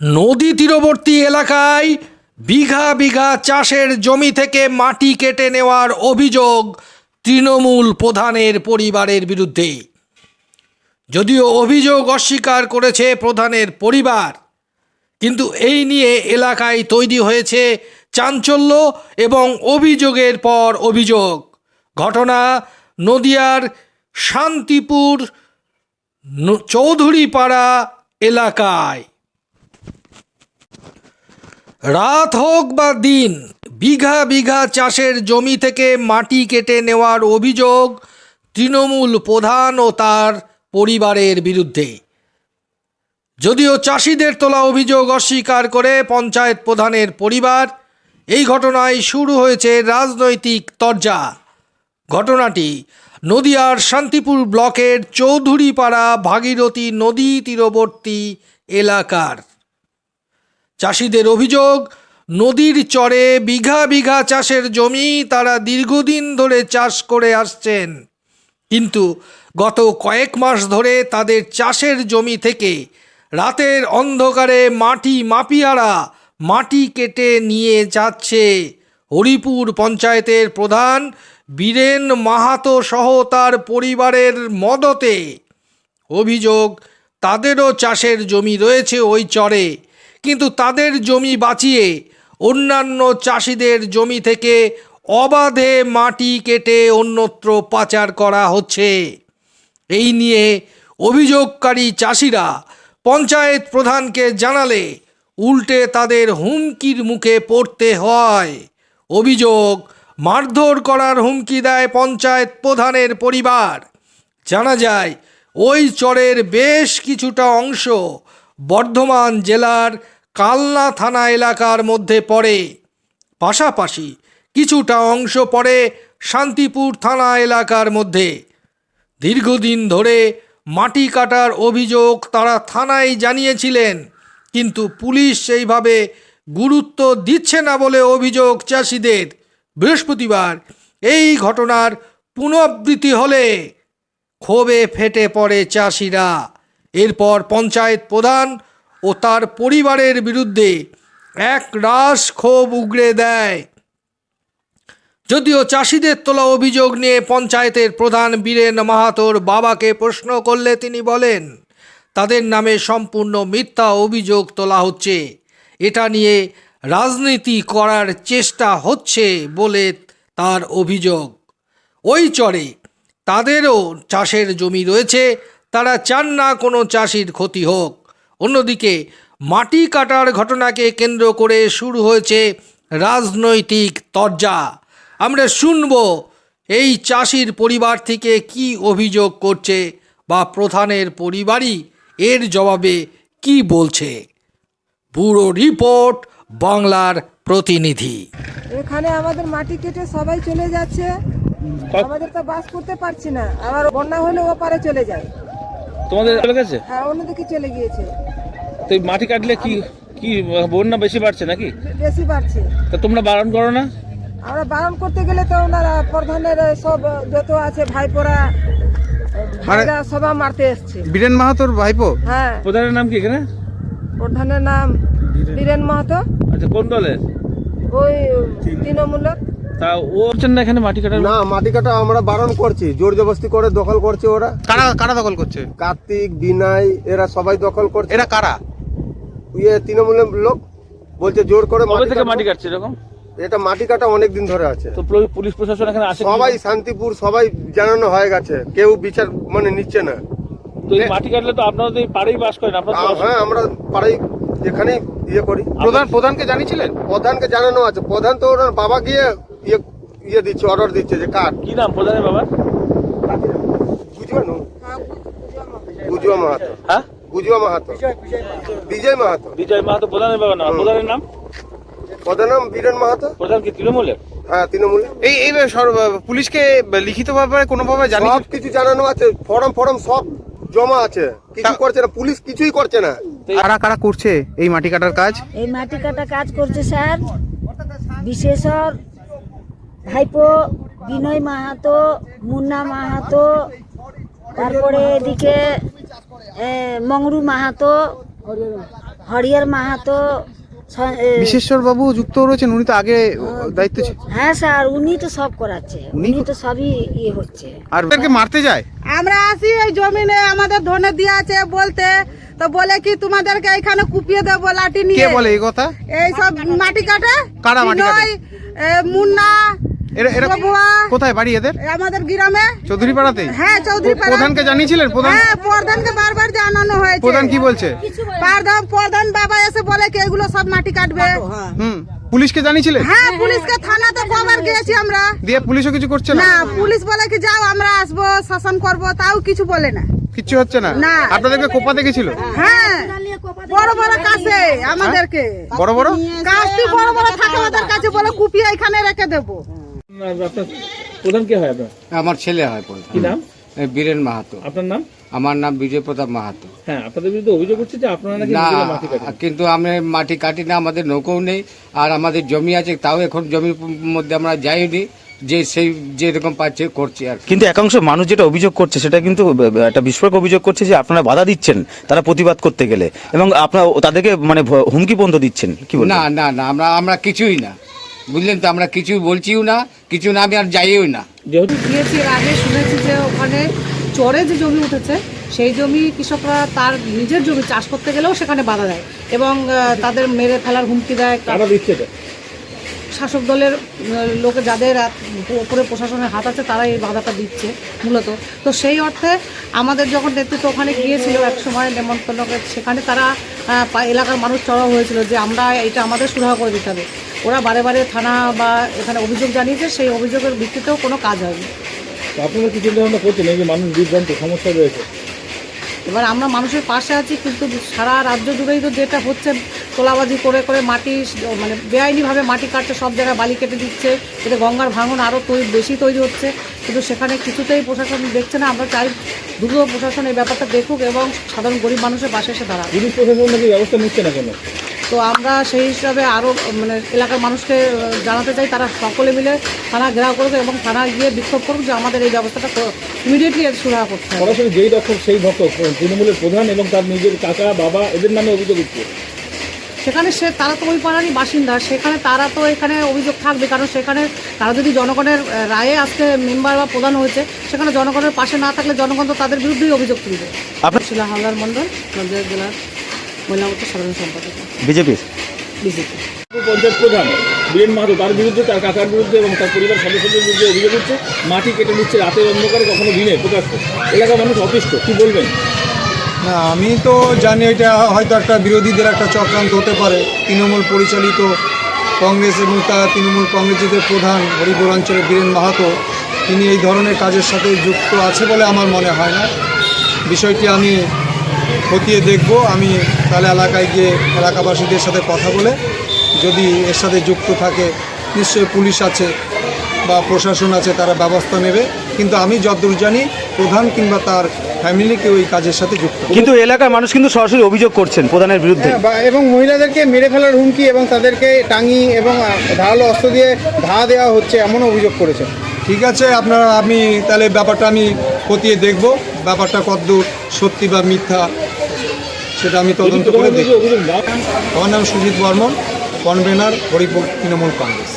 নদী তীরবর্তী এলাকায় বিঘা বিঘা চাষের জমি থেকে মাটি কেটে নেওয়ার অভিযোগ তৃণমূল প্রধানের পরিবারের বিরুদ্ধে। যদিও অভিযোগ অস্বীকার করেছে প্রধানের পরিবার, কিন্তু এই নিয়ে এলাকায় তৈরি হয়েছে চাঞ্চল্য এবং অভিযোগের পর অভিযোগ। ঘটনা নদিয়ার শান্তিপুর চৌধুরীপাড়া এলাকায়। রাত হোক বা দিন, বিঘা বিঘা চাষের জমি থেকে মাটি কেটে নেওয়ার অভিযোগ তৃণমূল প্রধান ও তার পরিবারের বিরুদ্ধে। যদিও চাষিদের তোলা অভিযোগ অস্বীকার করে পঞ্চায়েত প্রধানের পরিবার, এই ঘটনায় শুরু হয়েছে রাজনৈতিক তরজা। ঘটনাটি নদিয়ার শান্তিপুর ব্লকের চৌধুরীপাড়া ভাগীরথী নদী তীরবর্তী এলাকার। চাষিদের অভিযোগ, নদীর চরে বিঘা বিঘা চাষের জমি তারা দীর্ঘদিন ধরে চাষ করে আসছেন। কিন্তু গত কয়েক মাস ধরে তাদের চাষের জমি থেকে রাতের অন্ধকারে মাটি মাপিয়ারা মাটি কেটে নিয়ে যাচ্ছে। হরিপুর পঞ্চায়েতের প্রধান বীরেন মাহাতো সহ তার পরিবারের মদতে অভিযোগ, তাদেরও চাষের জমি রয়েছে ওই চরে। কিন্তু তাদের জমি বাঁচিয়ে অন্যান্য চাষিদের জমি থেকে অবাধে মাটি কেটে অন্যত্র পাচার করা হচ্ছে। এই নিয়ে অভিযোগকারী চাষিরা পঞ্চায়েত প্রধানকে জানালে উল্টে তাদের হুমকির মুখে পড়তে হয়। অভিযোগ, মারধর করার হুমকি দেয় পঞ্চায়েত প্রধানের পরিবার। জানা যায়, ওই চরের বেশ কিছুটা অংশ বর্ধমান জেলার কালনা থানা এলাকার মধ্যে পড়ে। পাশাপাশি কিছুটা অংশ পড়ে শান্তিপুর থানা এলাকার মধ্যে। দীর্ঘদিন ধরে মাটি কাটার অভিযোগ তারা থানায় জানিয়েছিলেন, কিন্তু পুলিশ সেইভাবে গুরুত্ব দিচ্ছে না বলে অভিযোগ চাষিদের। বৃহস্পতিবার এই ঘটনার পুনরাবৃত্তি হলে ক্ষোভে ফেটে পড়ে চাষিরা। এরপর পঞ্চায়েত প্রধান ও তার পরিবারের বিরুদ্ধে এক রাস ক্ষোভ উগড়ে দেয়। যদিও চাষিদের তোলা অভিযোগ নিয়ে পঞ্চায়েতের প্রধান বীরেন মাহাতোর বাবাকে প্রশ্ন করলে তিনি বলেন, তাদের নামে সম্পূর্ণ মিথ্যা অভিযোগ তোলা হচ্ছে। এটা নিয়ে রাজনীতি করার চেষ্টা হচ্ছে বলে তার অভিযোগ। ওই চরে তাদেরও চাষের জমি রয়েছে, তারা চান না কোনো চাষির ক্ষতি হোক। অন্যদিকে মাটি কাটার ঘটনাকে কেন্দ্র করে শুরু হয়েছে রাজনৈতিক তরজা। আমরা শুনব এই চাষির পরিবার থেকে কি অভিযোগ করছে বা প্রধানের পরিবারই এর জবাবে কি বলছে? ব্যুরো রিপোর্ট বাংলার প্রতিনিধি। এখানে আমাদের মাটি কেটে সবাই চলে যাচ্ছে। আমাদের তো বাস করতে পারছি না। আবার বন্যা হলে ওপারে চলে যায়। তোমাদের চলে গেছে? হ্যাঁ অন্যদিকে চলে গিয়েছে। তো এই মাটি কাটলে কি কি বন্যা বেশি বাড়ছে নাকি? বেশি বাড়ছে। তা তোমরা বারণ করো না? আমরা বারণ করতে গেলে তো ওনারা প্রধানের সব যত আছে ভাইপোরা ভাইরা সবাই মারতে এসছে। বীরেন মাহাতোর ভাইপো? হ্যাঁ। প্রধানের নাম কি এখানে? প্রধানের নাম বীরেন মাহাতো। আচ্ছা কোন দলের? ওই তৃণমূলের। তা ও হচ্ছেন না এখানে মাটি কাটার না মাটি কাটা আমরা বারণ করছি জোর জবরদস্তি করে দখল করছে ওরা। কারা কারা দখল করছে? কার্তিক বিনয় এরা সবাই দখল করছে। এরা কারা? ইয়ে তৃণমূলের লোক বলছে জোর করে কবে মাটি থেকে মাটি কাটছে এরকম? এটা মাটি কাটা অনেক দিন ধরে আছে। তো পুলিশ প্রশাসন এখানে আসে সবাই শান্তিপুর সবাই জানানো হয়ে গেছে। কেউ বিচার মানে নিচ্ছে না। তো এই মাটি কাটলে তো আপনারা তো এই পাড়েই বাস করেন আপনারা হ্যাঁ আমরা পাড়াই এখানেই ইয়ে করি। প্রধান প্রধানকে জানিয়েছিলেন? প্রধানকে জানানো আছে। প্রধান তো ওনার বাবা গিয়ে ইয়ে ইয়ে দিচ্ছে অর্ডার দিচ্ছে যে কাট। কি নাম প্রধানের বাবা বুঝবে না বুঝুয়া মাহাতো হ্যাঁ? বুঝুয়া মাহাতো। বিজয় মাহাতো। বিজয় মাহাতো। প্রধানের বাবা নাম প্রধানের নাম? প্রধান নাম বীরেন মাহাতো। প্রধান কি তৃণমূলের হ্যাঁ তৃণমূলে। এই এই পুলিশকে লিখিতভাবে কোনোভাবে জানিয়ে সব কিছু জানানো আছে ফর্ম ফর্ম সব জমা আছে। কিছু করছে না পুলিশ কিছুই করছে না। কারা কারা করছে এই মাটি কাটার কাজ? এই মাটি কাটা কাজ করছে স্যার বিশেষর ভাইপো বিনয় মাহাতো মুন্না মাহাতো তারপরে এদিকে এ, মংরু মাহাতো হরিয়ার মাহাতো বিশেশ্বর বাবু যুক্ত রয়েছেন উনি তো আগে দায়িত্ব ছিল হ্যাঁ স্যার উনি তো সব করাচ্ছে উনি উনি তো সবই ইয়ে হচ্ছে। আর ওদেরকে মারতে যায়? আমরা আসি এই জমিনে আমাদের ধনে দিয়ে আছে বলতে তো বলে কি তোমাদেরকে এখানে কুপিয়ে দেবো লাঠি কে নিয়ে? বলে এই কথা? এই সব মাটি কাটে? কারা মাটি কাটে? মুন্না এরা এরা কোথায় বাড়ি এদের? আমাদের গ্রামে। চৌধুরী পাড়াতে হ্যাঁ চৌধুরী পাড়া। প্রধানকে জানিয়েছিলেন? প্রধান? হ্যাঁ প্রধানকে বারবার জানানো হয়েছে। প্রধান কি বলছে? প্রধান প্রধান বাবা এসে বলে কি এগুলো সব মাটি কাটবে? হুম। পুলিশকে জানিয়েছিলেন? হ্যাঁ পুলিশকে থানাতে কবার গিয়েছি আমরা। দিয়ে পুলিশও কিছু করছে না? না পুলিশ বলে কি যাও আমরা আসব শাসন করব। তাও কিছু বলে না। কিচ্ছু হচ্ছে না? না। আপনাদেরকে কোপা দেখেছিল? হ্যাঁ বড় বড় কাছে আমাদেরকে। বড় বড়? কাজটি বড় বড় থাকে ওদের কাছে বলে কুপিয়ে এখানে রেখে দেবো। আপনার প্রধান কে হয় আপনার? আমার ছেলে হয় প্রধান। কি নাম? বীরেন মাহাতো। আপনার নাম? আমার নাম বিজয় প্রতাপ মাহাতো। হ্যাঁ আপনাদের বিরুদ্ধে অভিযোগ হচ্ছে যে আপনারা নাকি না মাটি কাটেন। কিন্তু আমি মাটি কাটি না আমাদের নৌকোও নেই আর আমাদের জমি আছে তাও এখন জমির মধ্যে আমরা যাইনি যে সেই যেরকম পাচ্ছে করছে আর কিন্তু একাংশ মানুষ যেটা অভিযোগ করছে সেটা কিন্তু একটা বিস্ফোরক অভিযোগ করছে যে আপনারা বাধা দিচ্ছেন তারা প্রতিবাদ করতে গেলে। এবং আপনারা তাদেরকে মানে হুমকি পর্যন্ত দিচ্ছেন কি না না না আমরা আমরা কিছুই না। বুঝলেন তো আমরা কিছুই বলছিও না কিছু না আমি আর যাইও না। যেহেতু গিয়েছি এর আগে শুনেছি যে ওখানে চরে যে জমি উঠেছে সেই জমি কৃষকরা তার নিজের জমি চাষ করতে গেলেও সেখানে বাধা দেয় এবং তাদের মেরে ফেলার হুমকি দেয়। কারা দিচ্ছে এটা? শাসক দলের লোকে যাদের উপরে প্রশাসনের হাত আছে তারা এই বাধাটা দিচ্ছে মূলত। তো সেই অর্থে আমাদের যখন নেতৃত্ব ওখানে গিয়েছিল এক সময় নেমন্তন্নকে সেখানে তারা এলাকার মানুষ চড়াও হয়েছিল যে আমরা এটা আমাদের সুরাহা করে দিতে হবে। ওরা বারে বারে থানা বা এখানে অভিযোগ জানিয়েছে সেই অভিযোগের ভিত্তিতেও কোনো কাজ হয়নি। আপনারা কি চিন্তা ভাবনা করছেন? এই যে মানুষ বিভ্রান্ত সমস্যা রয়েছে? এবার আমরা মানুষের পাশে আছি কিন্তু সারা রাজ্য জুড়েই তো যেটা হচ্ছে তোলাবাজি করে করে মাটি মানে বেআইনিভাবে মাটি কাটছে সব জায়গায় বালি কেটে দিচ্ছে এতে গঙ্গার ভাঙন আরও তৈরি বেশি তৈরি হচ্ছে। কিন্তু সেখানে কিছুতেই প্রশাসন দেখছে না আমরা চাই দ্রুত প্রশাসন এই ব্যাপারটা দেখুক এবং সাধারণ গরিব মানুষের পাশে এসে দাঁড়াক। পুলিশ প্রশাসন নাকি ব্যবস্থা নিচ্ছে না কেন? তো আমরা সেই হিসাবে আরও মানে এলাকার মানুষকে জানাতে চাই তারা সকলে মিলে থানা ঘেরাও করুক এবং থানা গিয়ে বিক্ষোভ করুক যে আমাদের এই ব্যবস্থাটা ইমিডিয়েটলি এর সুরাহা করতে হবে। সরাসরি যেই রক্ষক সেই ভক্ষক তৃণমূলের প্রধান এবং তার নিজের কাকা বাবা এদের নামে অভিযোগ উঠছে। সেখানে সে তারা তো ওই পাড়ারই বাসিন্দা সেখানে তারা তো এখানে অভিযোগ থাকবে কারণ সেখানে তারা যদি জনগণের রায়ে আজকে মেম্বার বা প্রধান হয়েছে সেখানে জনগণের পাশে না থাকলে জনগণ তো তাদের বিরুদ্ধেই অভিযোগ তুলবে। আপনার শিলা হালদার মণ্ডল নদিয়া জেলার সাধারণ সম্পাদক। বিজেপির? বিজেপি। পঞ্চায়েত প্রধান বীরেন মাহাতো তার বিরুদ্ধে তার কাকার বিরুদ্ধে এবং তার পরিবার সদস্যদের বিরুদ্ধে অভিযোগ হচ্ছে মাটি কেটে নিচ্ছে রাতের অন্ধকারে কখনো দিনে প্রকাশ্য এলাকার মানুষ অতিষ্ঠ কি বলবেন? না আমি তো জানি এটা হয়তো একটা বিরোধীদের একটা চক্রান্ত হতে পারে। তৃণমূল পরিচালিত কংগ্রেস এবং তার তৃণমূল কংগ্রেসের প্রধান হরিপুরাঞ্চলের বীরেন মাহাতো তিনি এই ধরনের কাজের সাথে যুক্ত আছে বলে আমার মনে হয় না। বিষয়টি আমি খতিয়ে দেখব। আমি তাহলে এলাকায় গিয়ে এলাকাবাসীদের সাথে কথা বলে যদি এর সাথে যুক্ত থাকে নিশ্চয়ই পুলিশ আছে বা প্রশাসন আছে তারা ব্যবস্থা নেবে। কিন্তু আমি যতদূর জানি প্রধান কিংবা তার ফ্যামিলিকে ওই কাজের সাথে যুক্ত। কিন্তু এলাকার মানুষ কিন্তু সরাসরি অভিযোগ করছেন প্রধানের বিরুদ্ধে। হ্যাঁ, বা- এবং মহিলাদেরকে মেরে ফেলার হুমকি এবং তাদেরকে টাঙি এবং ধারালো অস্ত্র দিয়ে ধা দেওয়া হচ্ছে এমন অভিযোগ করেছেন। ঠিক আছে আপনারা আমি তাহলে ব্যাপারটা আমি খতিয়ে দেখব। ব্যাপারটা কতদূর সত্যি বা মিথ্যা সেটা আমি তদন্ত করে দেখি আমার নাম সুজিত বর্মন কনভেনার হরিপুর তৃণমূল কংগ্রেস।